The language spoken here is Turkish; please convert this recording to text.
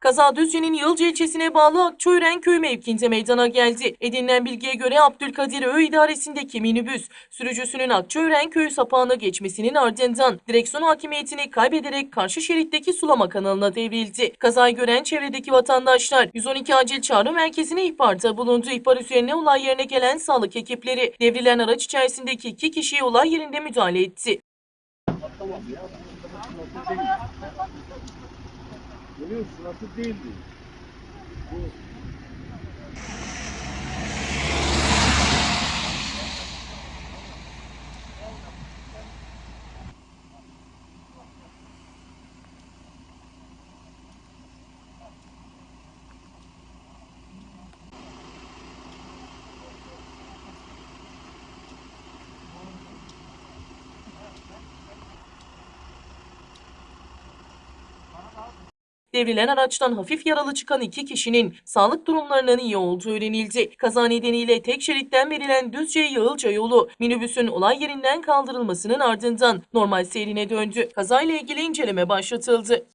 Kaza Düzce'nin Yılca ilçesine bağlı Akçören köy mevkinde meydana geldi. Edinilen bilgiye göre Abdülkadir Ö idaresindeki minibüs sürücüsünün Akçören köy sapağına geçmesinin ardından direksiyon hakimiyetini kaybederek karşı şeritteki sulama kanalına devrildi. Kazayı gören çevredeki vatandaşlar 112 acil çağrı merkezine ihbarda bulundu. İhbar üzerine olay yerine gelen sağlık ekipleri devrilen araç içerisindeki iki kişiye olay yerinde müdahale etti. Görüyor musun? Nasıl değildi? Devrilen araçtan hafif yaralı çıkan iki kişinin sağlık durumlarının iyi olduğu öğrenildi. Kaza nedeniyle tek şeritten verilen Düzce Yağılca yolu minibüsün olay yerinden kaldırılmasının ardından normal seyrine döndü. Kazayla ilgili inceleme başlatıldı.